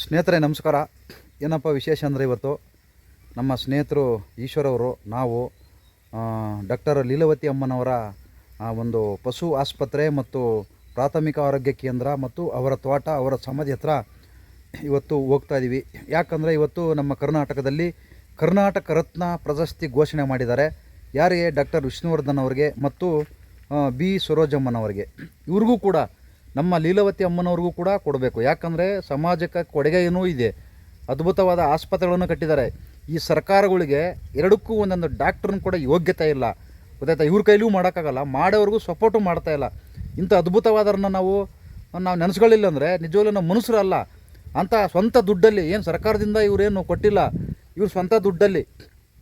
ಸ್ನೇಹಿತರೆ, ನಮಸ್ಕಾರ. ಏನಪ್ಪ ವಿಶೇಷ ಅಂದರೆ ಇವತ್ತು ನಮ್ಮ ಸ್ನೇಹಿತರು ಈಶ್ವರವರು, ನಾವು ಡಾಕ್ಟರ್ ಲೀಲಾವತಿ ಅಮ್ಮನವರ ಒಂದು ಪಶು ಆಸ್ಪತ್ರೆ ಮತ್ತು ಪ್ರಾಥಮಿಕ ಆರೋಗ್ಯ ಕೇಂದ್ರ ಮತ್ತು ಅವರ ತೋಟ, ಅವರ ಸಮಾಧಿ ಹತ್ರ ಇವತ್ತು ಹೋಗ್ತಾ ಇದ್ದೀವಿ ಯಾಕಂದರೆ ಇವತ್ತು ನಮ್ಮ ಕರ್ನಾಟಕದಲ್ಲಿ ಕರ್ನಾಟಕ ರತ್ನ ಪ್ರಶಸ್ತಿ ಘೋಷಣೆ ಮಾಡಿದ್ದಾರೆ. ಯಾರಿಗೆ? ಡಾಕ್ಟರ್ ವಿಷ್ಣುವರ್ಧನ್ ಅವರಿಗೆ ಮತ್ತು ಬಿ. ಸರೋಜಮ್ಮನವರಿಗೆ. ಇವ್ರಿಗೂ ಕೂಡ ನಮ್ಮ ಲೀಲಾವತಿ ಅಮ್ಮನವ್ರಿಗೂ ಕೂಡ ಕೊಡಬೇಕು. ಯಾಕಂದರೆ ಸಮಾಜಕ್ಕೆ ಕೊಡುಗೆಯೂ ಇದೆ. ಅದ್ಭುತವಾದ ಆಸ್ಪತ್ರೆಗಳನ್ನು ಕಟ್ಟಿದ್ದಾರೆ. ಈ ಸರ್ಕಾರಗಳಿಗೆ ಎರಡಕ್ಕೂ ಒಂದೊಂದು ಡಾಕ್ಟ್ರನ್ನ ಕೂಡ ಯೋಗ್ಯತೆ ಇಲ್ಲ. ಗೊತ್ತಾಯ್ತಾ? ಇವ್ರ ಕೈಲೂ ಮಾಡೋಕ್ಕಾಗಲ್ಲ. ಮಾಡೋವ್ರಿಗೂ ಸಪೋರ್ಟು ಮಾಡ್ತಾ ಇಲ್ಲ. ಇಂಥ ಅದ್ಭುತವಾದರನ್ನ ನಾವು ನಾವು ನೆನೆಸ್ಕೊಳ್ಳಿಲ್ಲ ಅಂದರೆ ನಿಜವಾಗ್ಲೂ ನಮ್ಮ ಮನುಷ್ಯರಲ್ಲ. ಅಂಥ ಸ್ವಂತ ದುಡ್ಡಲ್ಲಿ ಏನು ಸರ್ಕಾರದಿಂದ ಇವರೇನು ಕೊಟ್ಟಿಲ್ಲ. ಇವ್ರ ಸ್ವಂತ ದುಡ್ಡಲ್ಲಿ.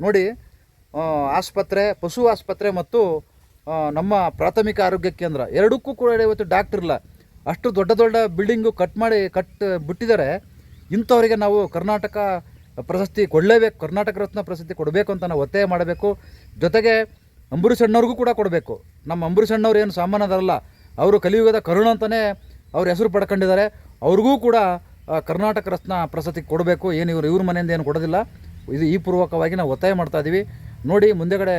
ನೋಡಿ ಆಸ್ಪತ್ರೆ, ಪಶು ಆಸ್ಪತ್ರೆ ಮತ್ತು ನಮ್ಮ ಪ್ರಾಥಮಿಕ ಆರೋಗ್ಯ ಕೇಂದ್ರ. ಎರಡಕ್ಕೂ ಕೂಡ ಇವತ್ತು ಡಾಕ್ಟ್ರ್ ಇಲ್ಲ ಅಷ್ಟು ದೊಡ್ಡ ದೊಡ್ಡ ಬಿಲ್ಡಿಂಗು ಕಟ್ ಮಾಡಿ ಕಟ್ ಬಿಟ್ಟಿದ್ದಾರೆ. ಇಂಥವರಿಗೆ ನಾವು ಕರ್ನಾಟಕ ಪ್ರಶಸ್ತಿ ಕೊಡಲೇಬೇಕು, ಕರ್ನಾಟಕ ರತ್ನ ಪ್ರಶಸ್ತಿ ಕೊಡಬೇಕು ಅಂತ ನಾವು ಒತ್ತಾಯ ಮಾಡಬೇಕು. ಜೊತೆಗೆ ಅಂಬರೀಷ್ ಅಣ್ಣವ್ರಿಗೂ ಕೂಡ ಕೊಡಬೇಕು. ನಮ್ಮ ಅಂಬರೀಷ್ ಅಣ್ಣವ್ರು ಏನು ಸಾಮಾನ್ಯದಲ್ಲ ಅವರು ಕಲಿಯುಗದ ಕರುಣ ಅಂತಲೇ ಅವ್ರ ಹೆಸರು ಪಡ್ಕೊಂಡಿದ್ದಾರೆ. ಅವ್ರಿಗೂ ಕೂಡ ಕರ್ನಾಟಕ ರತ್ನ ಪ್ರಶಸ್ತಿ ಕೊಡಬೇಕು. ಏನು ಇವರು, ಇವ್ರ ಮನೆಯಿಂದ ಏನು ಕೊಡೋದಿಲ್ಲ. ಇದು ಈ ಪೂರ್ವಕವಾಗಿ ನಾವು ಒತ್ತಾಯ ಮಾಡ್ತಾ ಇದ್ದೀವಿ ನೋಡಿ ಮುಂದೆಗಡೆ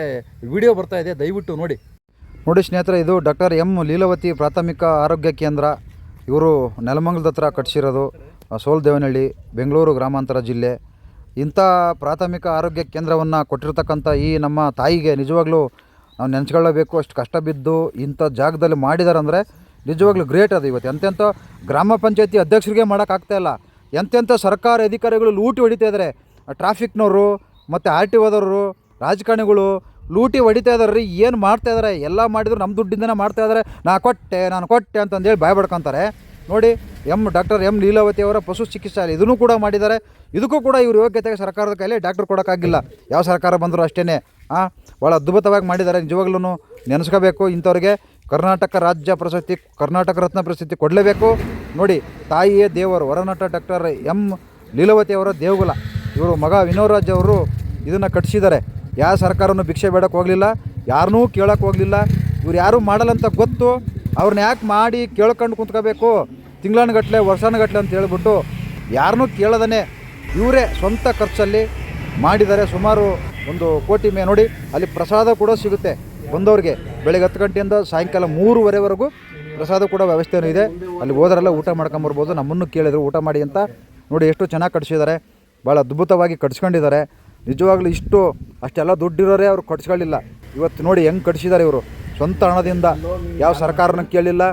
ವಿಡಿಯೋ ಬರ್ತಾ ಇದೆ. ದಯವಿಟ್ಟು ನೋಡಿ. ನೋಡಿ ಸ್ನೇಹಿತರೆ, ಇದು ಡಾಕ್ಟರ್ ಎಂ ಲೀಲಾವತಿ ಪ್ರಾಥಮಿಕ ಆರೋಗ್ಯ ಕೇಂದ್ರ. ಇವರು ನೆಲಮಂಗಲದ ಹತ್ರ ಕಟ್ಟಿಸಿರೋದು ಸೋಲ್ದೇವನಹಳ್ಳಿ, ಬೆಂಗಳೂರು ಗ್ರಾಮಾಂತರ ಜಿಲ್ಲೆ. ಇಂಥ ಪ್ರಾಥಮಿಕ ಆರೋಗ್ಯ ಕೇಂದ್ರವನ್ನು ಕೊಟ್ಟಿರ್ತಕ್ಕಂಥ ಈ ನಮ್ಮ ತಾಯಿಗೆ ನಿಜವಾಗ್ಲೂ ನಾವು ನೆನೆಸ್ಕೊಳ್ಳಬೇಕು. ಅಷ್ಟು ಕಷ್ಟ ಬಿದ್ದು ಇಂಥ ಜಾಗದಲ್ಲಿ ಮಾಡಿದ್ದಾರೆ ಅಂದರೆ ನಿಜವಾಗ್ಲೂ ಗ್ರೇಟ್ ಅದು ಇವತ್ತು. ಎಂತೆಂಥ ಗ್ರಾಮ ಪಂಚಾಯತಿ ಅಧ್ಯಕ್ಷರಿಗೆ ಮಾಡೋಕ್ಕಾಗ್ತಾ ಇಲ್ಲ. ಎಂತೆಂಥ ಸರ್ಕಾರಿ ಅಧಿಕಾರಿಗಳು ಲೂಟಿ ಹೊಡಿತಾ ಇದ್ದಾರೆ ಟ್ರಾಫಿಕ್ನವರು ಮತ್ತು ಆರ್ ಟಿ ಓದವರು ರಾಜಕಾರಣಿಗಳು ಲೂಟಿ ಹೊಡಿತಾ ಇದಾರೆ ರೀ, ಏನು ಮಾಡ್ತಾ ಇದ್ದಾರೆ ಎಲ್ಲ ಮಾಡಿದ್ರು ನಮ್ಮ ದುಡ್ಡಿಂದನೇ ಮಾಡ್ತಾ ಇದ್ದಾರೆ ನಾ ಕೊಟ್ಟೆ, ನಾನು ಕೊಟ್ಟೆ ಅಂತಂದೇಳಿ ಭಯ ಪಡ್ಕೊತಾರೆ ನೋಡಿ ಎಂ ಡಾಕ್ಟರ್ ಎಂ ಲೀಲಾವತಿ ಅವರ ಪಶು ಚಿಕಿತ್ಸಾಲಯ ಇದನ್ನು ಕೂಡ ಮಾಡಿದ್ದಾರೆ. ಇದಕ್ಕೂ ಕೂಡ ಇವ್ರ ಯೋಗ್ಯತೆಗೆ ಸರ್ಕಾರದ ಕೈಲಿ ಡಾಕ್ಟರ್ ಕೊಡೋಕ್ಕಾಗಿಲ್ಲ. ಯಾವ ಸರ್ಕಾರ ಬಂದರೂ ಅಷ್ಟೇ ಹಾಂ ಭಾಳ ಅದ್ಭುತವಾಗಿ ಮಾಡಿದ್ದಾರೆ. ನಿಜವಾಗ್ಲೂ ನೆನೆಸ್ಕೋಬೇಕು ಇಂಥವ್ರಿಗೆ. ಕರ್ನಾಟಕ ರಾಜ್ಯ ಪ್ರಶಸ್ತಿ, ಕರ್ನಾಟಕ ರತ್ನ ಪ್ರಶಸ್ತಿ ಕೊಡಲೇಬೇಕು. ನೋಡಿ, ತಾಯಿಯೇ ದೇವರು, ವರನಟ ಡಾಕ್ಟರ್ ಎಂ ಲೀಲಾವತಿ ಅವರ ದೇವಗುಲ ಇವರು ಮಗ ವಿನೋರಾಜ್ ಅವರು ಇದನ್ನು ಕಟ್ಟಿಸಿದ್ದಾರೆ ಯಾವ ಸರ್ಕಾರವನ್ನು ಭಿಕ್ಷೆ ಬೇಡಕ್ಕೆ ಹೋಗಲಿಲ್ಲ, ಯಾರನ್ನೂ ಕೇಳೋಕ್ಕೆ ಹೋಗಲಿಲ್ಲ. ಇವ್ರು ಯಾರೂ ಮಾಡಲ್ಲ ಅಂತ ಗೊತ್ತು. ಅವ್ರನ್ನ ಯಾಕೆ ಮಾಡಿ ಕೇಳ್ಕೊಂಡು ಕುಂತ್ಕೋಬೇಕು? ತಿಂಗಳನ್ಗಟ್ಲೆ, ವರ್ಷಾನುಗಟ್ಲೆ ಅಂತ ಹೇಳ್ಬಿಟ್ಟು ಯಾರನ್ನೂ ಕೇಳದನೆ. ಇವರೇ ಸ್ವಂತ ಖರ್ಚಲ್ಲಿ ಮಾಡಿದ್ದಾರೆ ಸುಮಾರು ಒಂದು ಕೋಟಿ ಮೇ, ನೋಡಿ, ಅಲ್ಲಿ ಪ್ರಸಾದ ಕೂಡ ಸಿಗುತ್ತೆ ಬಂದವ್ರಿಗೆ. ಬೆಳಗ್ಗೆ ಹತ್ತು ಗಂಟೆಯಿಂದ ಸಾಯಂಕಾಲ ಮೂರುವರೆವರೆಗೂ ಪ್ರಸಾದ ಕೂಡ ವ್ಯವಸ್ಥೆನೂ ಇದೆ. ಅಲ್ಲಿ ಹೋದರೆಲ್ಲ ಊಟ ಮಾಡ್ಕೊಂಬರ್ಬೋದು ನಮ್ಮನ್ನು ಕೇಳಿದ್ರು, ಊಟ ಮಾಡಿ ಅಂತ. ನೋಡಿ, ಎಷ್ಟು ಚೆನ್ನಾಗಿ ಕಟ್ಸಿದ್ದಾರೆ. ಭಾಳ ಅದ್ಭುತವಾಗಿ ಕಟ್ಸ್ಕೊಂಡಿದ್ದಾರೆ. ನಿಜವಾಗ್ಲೂ ಇಷ್ಟು ಅಷ್ಟೆಲ್ಲ ದುಡ್ಡಿರೋರೇ ಅವ್ರು ಕಟ್ಸ್ಕೊಳ್ಳಿಲ್ಲ. ಇವತ್ತು ನೋಡಿ ಹೆಂಗೆ ಕಟ್ಸಿದ್ದಾರೆ ಇವರು. ಸ್ವಂತ ಹಣದಿಂದ ಯಾವ ಸರ್ಕಾರನ ಕೇಳಿಲ್ಲ,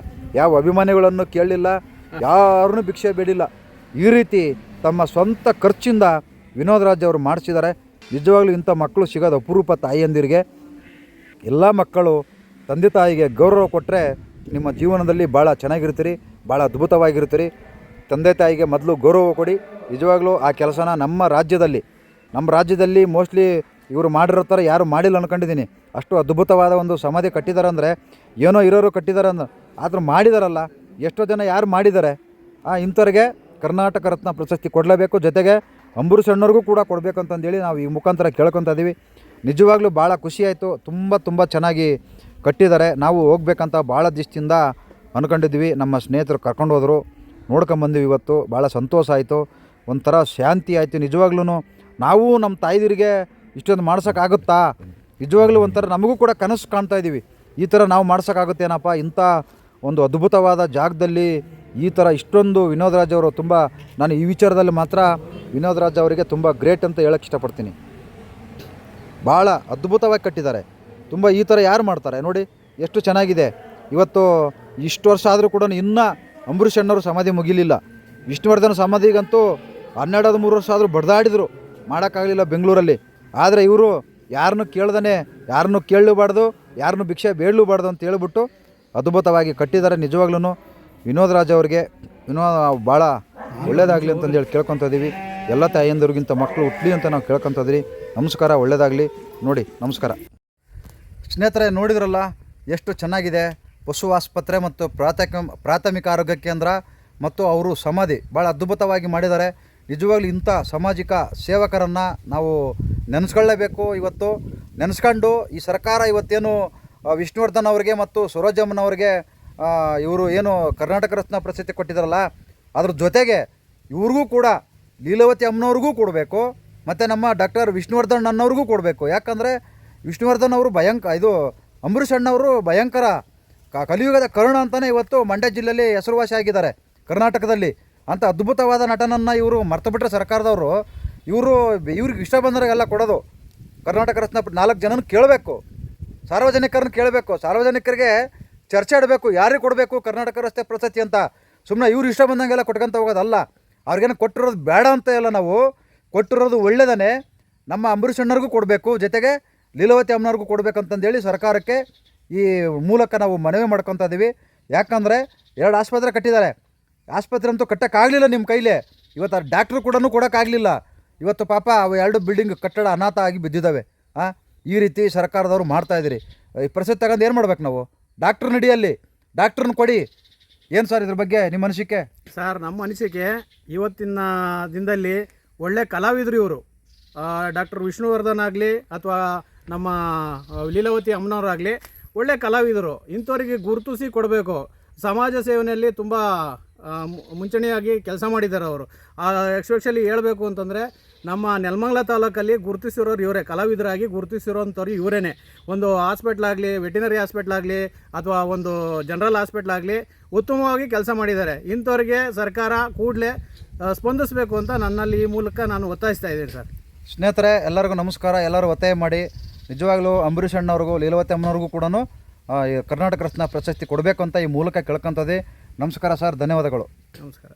ಯಾವ ಅಭಿಮಾನಿಗಳನ್ನು ಕೇಳಲಿಲ್ಲ ಯಾರನ್ನು ಭಿಕ್ಷೆ ಬೇಡಿಲ್ಲ. ಈ ರೀತಿ ತಮ್ಮ ಸ್ವಂತ ಖರ್ಚಿಂದ ವಿನೋದ್ ರಾಜ್ ಅವರು ಮಾಡಿಸಿದ್ದಾರೆ. ನಿಜವಾಗ್ಲೂ ಇಂಥ ಮಕ್ಕಳು ಸಿಗೋದು ಅಪರೂಪ ತಾಯಿಯಂದಿರಿಗೆ ಎಲ್ಲ ಮಕ್ಕಳು ತಂದೆ ತಾಯಿಗೆ ಗೌರವ ಕೊಟ್ಟರೆ ನಿಮ್ಮ ಜೀವನದಲ್ಲಿ ಭಾಳ ಚೆನ್ನಾಗಿರ್ತೀರಿ, ಭಾಳ ಅದ್ಭುತವಾಗಿರ್ತೀರಿ. ತಂದೆ ತಾಯಿಗೆ ಮೊದಲು ಗೌರವ ಕೊಡಿ. ನಿಜವಾಗ್ಲೂ ಆ ಕೆಲಸನ ನಮ್ಮ ರಾಜ್ಯದಲ್ಲಿ ನಮ್ಮ ರಾಜ್ಯದಲ್ಲಿ ಮೋಸ್ಟ್ಲಿ ಇವರು ಮಾಡಿರೋ ಥರ ಯಾರು ಮಾಡಿಲ್ಲ ಅನ್ಕೊಂಡಿದ್ದೀನಿ. ಅಷ್ಟು ಅದ್ಭುತವಾದ ಒಂದು ಸಮಾಧಿ ಕಟ್ಟಿದ್ದಾರೆ ಅಂದರೆ, ಏನೋ ಇರೋರು ಕಟ್ಟಿದ್ದಾರೆ ಅಂದ್ರೆ, ಆದರೂ ಮಾಡಿದಾರಲ್ಲ, ಎಷ್ಟೋ ಜನ ಯಾರು ಮಾಡಿದ್ದಾರೆ ಆ ಇಂಥವ್ರಿಗೆ ಕರ್ನಾಟಕ ರತ್ನ ಪ್ರಶಸ್ತಿ ಕೊಡಲೇಬೇಕು. ಜೊತೆಗೆ ಅಂಬರೀಷ್ ಅಣ್ಣವ್ರಿಗೂ ಕೂಡ ಕೊಡಬೇಕು ಅಂತಂದೇಳಿ ನಾವು ಈ ಮುಖಾಂತರ ಕೇಳ್ಕೊತಾ ಇದ್ದೀವಿ ನಿಜವಾಗ್ಲೂ ಭಾಳ ಖುಷಿಯಾಯಿತು ತುಂಬ ತುಂಬ ಚೆನ್ನಾಗಿ ಕಟ್ಟಿದ್ದಾರೆ ನಾವು ಹೋಗ್ಬೇಕಂತ ಭಾಳ ದಿಷ್ಟಿಯಿಂದ ಅಂದ್ಕೊಂಡಿದ್ವಿ ನಮ್ಮ ಸ್ನೇಹಿತರು ಕರ್ಕೊಂಡು ಹೋದರು. ನೋಡ್ಕೊಂಬಂದಿವಿ ಇವತ್ತು. ಭಾಳ ಸಂತೋಷ ಆಯಿತು. ಒಂಥರ ಶಾಂತಿ ಆಯಿತು. ನಿಜವಾಗ್ಲೂ ನಾವು ನಮ್ಮ ತಾಯಿದಿರಿಗೆ ಇಷ್ಟೊಂದು ಮಾಡ್ಸೋಕ್ಕಾಗುತ್ತಾ? ನಿಜವಾಗ್ಲೂ ಒಂಥರ ನಮಗೂ ಕೂಡ ಕನಸು ಕಾಣ್ತಾ ಇದ್ದೀವಿ. ಈ ಥರ ನಾವು ಮಾಡ್ಸೋಕ್ಕಾಗುತ್ತೇನಪ್ಪ? ಇಂಥ ಒಂದು ಅದ್ಭುತವಾದ ಜಾಗದಲ್ಲಿ ಈ ಥರ ಇಷ್ಟೊಂದು ವಿನೋದ್ ರಾಜ್ ಅವರು ತುಂಬ, ನಾನು ಈ ವಿಚಾರದಲ್ಲಿ ಮಾತ್ರ ವಿನೋದ್ ರಾಜ್ ಅವರಿಗೆ ತುಂಬ ಗ್ರೇಟ್ ಅಂತ ಹೇಳಕ್ಕೆ ಇಷ್ಟಪಡ್ತೀನಿ. ಭಾಳ ಅದ್ಭುತವಾಗಿ ಕಟ್ಟಿದ್ದಾರೆ. ತುಂಬ ಈ ಥರ ಯಾರು ಮಾಡ್ತಾರೆ? ನೋಡಿ, ಎಷ್ಟು ಚೆನ್ನಾಗಿದೆ. ಇವತ್ತು ಇಷ್ಟು ವರ್ಷ ಆದರೂ ಕೂಡ ಇನ್ನೂ ಅಂಬರೀಷ್ ಅಣ್ಣವರು ಸಮಾಧಿ ಮುಗಿಲಿಲ್ಲ. ವಿಷ್ಣುವರ್ಧನ್ ಸಮಾಧಿಗಂತೂ ಹನ್ನೆರಡು ಮೂರು ವರ್ಷ ಆದರೂ ಬಡ್ದಾಡಿದ್ರು. ಮಾಡೋಕ್ಕಾಗಲಿಲ್ಲ ಬೆಂಗಳೂರಲ್ಲಿ. ಆದರೆ ಇವರು ಯಾರನ್ನು ಕೇಳ್ದೇ ಯಾರನ್ನು ಕೇಳಲೂಬಾರ್ದು ಯಾರನ್ನು ಭಿಕ್ಷೆ ಬೇಡಲೂಬಾರ್ದು ಅಂತ ಹೇಳ್ಬಿಟ್ಟು ಅದ್ಭುತವಾಗಿ ಕಟ್ಟಿದ್ದಾರೆ. ನಿಜವಾಗ್ಲೂ ವಿನೋದ್ ರಾಜ್ ಅವರಿಗೆ ವಿನೋದ್ ಭಾಳ ಒಳ್ಳೇದಾಗಲಿ ಅಂತಂದೇಳಿ ಕೇಳ್ಕೊತ ಇದ್ದೀವಿ ಎಲ್ಲ ತಾಯಿಯಂದ್ರಿಗಿಂತ ಮಕ್ಕಳು ಹುಟ್ಲಿ ಅಂತ ನಾವು ಕೇಳ್ಕೊತ ಇದ್ದೀವಿ ನಮಸ್ಕಾರ, ಒಳ್ಳೇದಾಗಲಿ. ನೋಡಿ, ನಮಸ್ಕಾರ. ಸ್ನೇಹಿತರೆ, ನೋಡಿದ್ರಲ್ಲ ಎಷ್ಟು ಚೆನ್ನಾಗಿದೆ? ಪಶು ಆಸ್ಪತ್ರೆ ಮತ್ತು ಪ್ರಾಥಮಿಕ ಪ್ರಾಥಮಿಕ ಆರೋಗ್ಯ ಕೇಂದ್ರ ಮತ್ತು ಅವರು ಸಮಾಧಿ. ಭಾಳ ಅದ್ಭುತವಾಗಿ ಮಾಡಿದ್ದಾರೆ. ನಿಜವಾಗ್ಲೂ ಇಂಥ ಸಾಮಾಜಿಕ ಸೇವಕರನ್ನು ನಾವು ನೆನೆಸ್ಕೊಳ್ಳೇಬೇಕು ಇವತ್ತು. ನೆನೆಸ್ಕೊಂಡು ಈ ಸರ್ಕಾರ ಇವತ್ತೇನು ವಿಷ್ಣುವರ್ಧನ್ ಅವರಿಗೆ ಮತ್ತು ಸರೋಜಮ್ಮನವರಿಗೆ ಇವರು ಏನು ಕರ್ನಾಟಕ ರತ್ನ ಪ್ರಶಸ್ತಿ ಕೊಟ್ಟಿದ್ದಾರಲ್ಲ ಅದ್ರ ಜೊತೆಗೆ ಇವ್ರಿಗೂ ಕೂಡ, ಲೀಲಾವತಿ ಅಮ್ಮನವ್ರಿಗೂ ಕೊಡಬೇಕು, ಮತ್ತು ನಮ್ಮ ಡಾಕ್ಟರ್ ವಿಷ್ಣುವರ್ಧನ್ ಅನ್ನೋರಿಗೂ ಕೊಡಬೇಕು. ಯಾಕಂದರೆ ವಿಷ್ಣುವರ್ಧನ್ ಅವರು ಭಯಂಕ, ಇದು ಅಂಬರೀಷ್ ಅಣ್ಣವರು ಭಯಂಕರ ಕಲಿಯುಗದ ಕರುಣ ಅಂತಲೇ ಇವತ್ತು ಮಂಡ್ಯ ಜಿಲ್ಲೆಯಲ್ಲಿ ಹೆಸರುವಾಸಿ ಆಗಿದ್ದಾರೆ ಕರ್ನಾಟಕದಲ್ಲಿ. ಅಂಥ ಅದ್ಭುತವಾದ ನಟನನ್ನು ಇವರು ಮರ್ತು ಬಿಟ್ಟರೆ ಸರ್ಕಾರದವರು, ಇವರು ಇವ್ರಿಗೆ ಇಷ್ಟ ಬಂದವರಿಗೆಲ್ಲ ಕೊಡೋದು. ಕರ್ನಾಟಕ ರತ್ನ ನಾಲ್ಕು ಜನನ ಕೇಳಬೇಕು. ಸಾರ್ವಜನಿಕರನ್ನ ಕೇಳಬೇಕು. ಸಾರ್ವಜನಿಕರಿಗೆ ಚರ್ಚೆ ಆಡಬೇಕು. ಯಾರಿಗೆ ಕೊಡಬೇಕು ಕರ್ನಾಟಕ ರಸ್ತೆ ಪ್ರಸತಿ ಅಂತ? ಸುಮ್ಮನೆ ಇವ್ರು ಇಷ್ಟ ಬಂದಂಗೆಲ್ಲ ಕೊಟ್ಕೊಂತ ಹೋಗೋದಲ್ಲ. ಅವ್ರಿಗೇನು ಕೊಟ್ಟಿರೋದು ಬೇಡ ಅಂತ ಎಲ್ಲ ನಾವು. ಕೊಟ್ಟಿರೋದು ಒಳ್ಳೆಯದೇ ನಮ್ಮ ಅಂಬರೀಷ್ ಅಣ್ಣರಿಗೂ ಕೊಡಬೇಕು. ಜೊತೆಗೆ ಲೀಲಾವತಿ ಅಮ್ಮನವ್ರಿಗೂ ಕೊಡಬೇಕಂತಂದೇಳಿ ಸರ್ಕಾರಕ್ಕೆ ಈ ಮೂಲಕ ನಾವು ಮನವಿ ಮಾಡ್ಕೊತಾ ಇದ್ದೀವಿ ಯಾಕಂದರೆ ಎರಡು ಆಸ್ಪತ್ರೆ ಕಟ್ಟಿದ್ದಾರೆ. ಆಸ್ಪತ್ರೆ ಅಂತೂ ಕಟ್ಟೋಕ್ಕಾಗಲಿಲ್ಲ ನಿಮ್ಮ ಕೈಲೇ. ಇವತ್ತು ಆ ಡಾಕ್ಟ್ರು ಕೂಡ ಕೊಡೋಕ್ಕಾಗಲಿಲ್ಲ. ಇವತ್ತು ಪಾಪ ಅವು ಎರಡು ಬಿಲ್ಡಿಂಗ್ ಕಟ್ಟಡ ಅನಾಥ ಆಗಿ ಬಿದ್ದಿದ್ದಾವೆ. ಹಾಂ ಈ ರೀತಿ ಸರ್ಕಾರದವರು ಮಾಡ್ತಾ ಇದ್ದೀರಿ. ಈ ಪ್ರಸಿದ್ಧ ತಗೊಂಡು ಏನು ಮಾಡ್ಬೇಕು ನಾವು? ಡಾಕ್ಟ್ರ್ ನಡಿಯಲ್ಲಿ ಡಾಕ್ಟ್ರನ್ನ ಕೊಡಿ. ಏನು ಸರ್ ಇದ್ರ ಬಗ್ಗೆ ನಿಮ್ಮ ಅನಿಸಿಕೆ? ಸರ್, ನಮ್ಮ ಅನಿಸಿಕೆ ಇವತ್ತಿನ ದಿನದಲ್ಲಿ ಒಳ್ಳೆ ಕಲಾವಿದರು ಇವರು. ಡಾಕ್ಟರ್ ವಿಷ್ಣುವರ್ಧನ್ ಆಗಲಿ ಅಥವಾ ನಮ್ಮ ಲೀಲಾವತಿ ಅಮ್ಮನವರಾಗಲಿ ಒಳ್ಳೆ ಕಲಾವಿದರು. ಇಂಥವರಿಗೆ ಗುರುತಿಸಿ ಕೊಡಬೇಕು. ಸಮಾಜ ಸೇವನೆಯಲ್ಲಿ ತುಂಬ ಮುಂಚೂಣಿಯಾಗಿ ಕೆಲಸ ಮಾಡಿದ್ದಾರೆ ಅವರು. ಎಕ್ಸ್ಪೆಷಲಿ ಹೇಳಬೇಕು ಅಂತಂದರೆ, ನಮ್ಮ ನೆಲಮಂಗ್ಲ ತಾಲೂಕಲ್ಲಿ ಗುರುತಿಸಿರೋರು ಇವರೇ, ಕಲಾವಿದರಾಗಿ ಗುರುತಿಸಿರೋಂಥವ್ರು ಇವರೇ ಒಂದು ಹಾಸ್ಪಿಟ್ಲಾಗಲಿ ವೆಟಿನರಿ ಹಾಸ್ಪಿಟ್ಲಾಗಲಿ ಅಥವಾ ಒಂದು ಜನರಲ್ ಹಾಸ್ಪಿಟ್ಲಾಗಲಿ ಉತ್ತಮವಾಗಿ ಕೆಲಸ ಮಾಡಿದ್ದಾರೆ. ಇಂಥವ್ರಿಗೆ ಸರ್ಕಾರ ಕೂಡಲೇ ಸ್ಪಂದಿಸಬೇಕು ಅಂತ ನನ್ನಲ್ಲಿ ಈ ಮೂಲಕ ನಾನು ಒತ್ತಾಯಿಸ್ತಾ ಇದ್ದೀನಿ ಸರ್. ಸ್ನೇಹಿತರೆ, ಎಲ್ಲರಿಗೂ ನಮಸ್ಕಾರ. ಎಲ್ಲರೂ ಒತ್ತಾಯ ಮಾಡಿ. ನಿಜವಾಗ್ಲೂ ಅಂಬರೀಷ್ ಅಣ್ಣವ್ರಿಗೂ, ಲೀಲಾವತಿ ಅಮ್ಮನವ್ರಿಗೂ ಕೂಡ ಕರ್ನಾಟಕ ರತ್ನ ಪ್ರಶಸ್ತಿ ಕೊಡಬೇಕು ಅಂತ ಈ ಮೂಲಕ ಕೇಳ್ಕೊಂತದೆ ನಮಸ್ಕಾರ ಸರ್ ಧನ್ಯವಾದಗಳು. ನಮಸ್ಕಾರ.